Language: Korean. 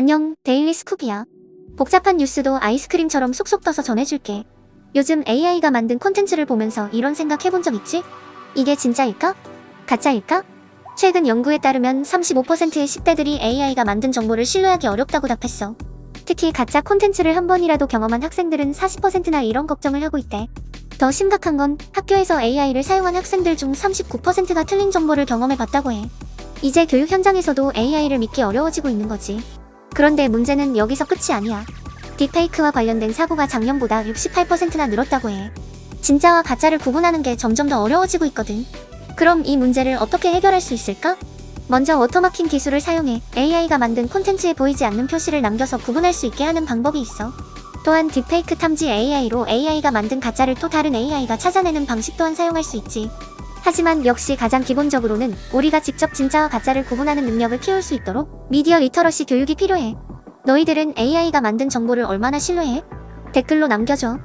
안녕, 데일리 스쿱이야. 복잡한 뉴스도 아이스크림처럼 쏙쏙 떠서 전해줄게. 요즘 AI가 만든 콘텐츠를 보면서 이런 생각 해본 적 있지? 이게 진짜일까? 가짜일까? 최근 연구에 따르면 35%의 10대들이 AI가 만든 정보를 신뢰하기 어렵다고 답했어. 특히 가짜 콘텐츠를 한 번이라도 경험한 학생들은 40%나 이런 걱정을 하고 있대. 더 심각한 건 학교에서 AI를 사용한 학생들 중 39%가 틀린 정보를 경험해 봤다고 해. 이제 교육 현장에서도 AI를 믿기 어려워지고 있는 거지. 그런데 문제는 여기서 끝이 아니야. 딥페이크와 관련된 사고가 작년보다 68%나 늘었다고 해. 진짜와 가짜를 구분하는 게 점점 더 어려워지고 있거든. 그럼 이 문제를 어떻게 해결할 수 있을까? 먼저 워터마킹 기술을 사용해 AI가 만든 콘텐츠에 보이지 않는 표시를 남겨서 구분할 수 있게 하는 방법이 있어. 또한 딥페이크 탐지 AI로 AI가 만든 가짜를 또 다른 AI가 찾아내는 방식 또한 사용할 수 있지. 하지만 역시 가장 기본적으로는 우리가 직접 진짜와 가짜를 구분하는 능력을 키울 수 있도록 미디어 리터러시 교육이 필요해. 너희들은 AI가 만든 정보를 얼마나 신뢰해? 댓글로 남겨줘.